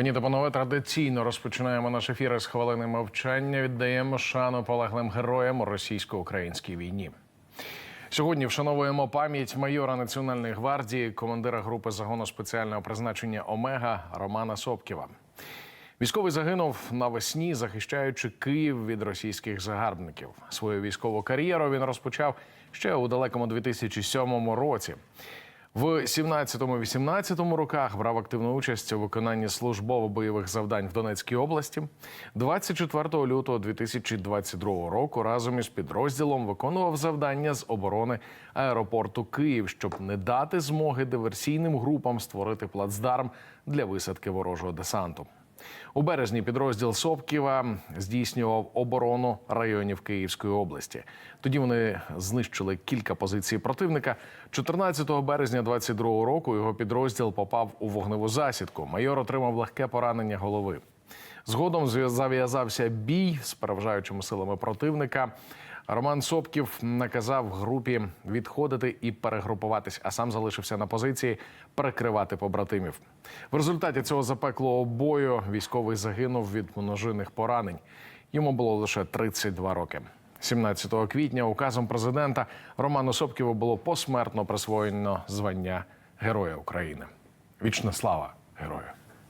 Пані та панове, традиційно розпочинаємо наш ефір з хвилини мовчання. Віддаємо шану полеглим героям у російсько-українській війні. Сьогодні вшановуємо пам'ять майора Національної гвардії, командира групи загону спеціального призначення Омега Романа Сопківа. Військовий загинув навесні, захищаючи Київ від російських загарбників. Свою військову кар'єру він розпочав ще у далекому 2007 році. В 17-18 роках брав активну участь у виконанні службово-бойових завдань в Донецькій області. 24 лютого 2022 року разом із підрозділом виконував завдання з оборони аеропорту Київ, щоб не дати змоги диверсійним групам створити плацдарм для висадки ворожого десанту. У березні підрозділ Сопківа здійснював оборону районів Київської області. Тоді вони знищили кілька позицій противника. 14 березня 22 року його підрозділ попав у вогневу засідку. Майор отримав легке поранення голови. Згодом зав'язався бій з переважаючими силами противника. Роман Сопків наказав групі відходити і перегрупуватись, а сам залишився на позиції перекривати побратимів. В результаті цього запеклого бою військовий загинув від множинних поранень. Йому було лише 32 роки. 17 квітня указом президента Роману Сопківу було посмертно присвоєно звання Героя України. Вічна слава герою!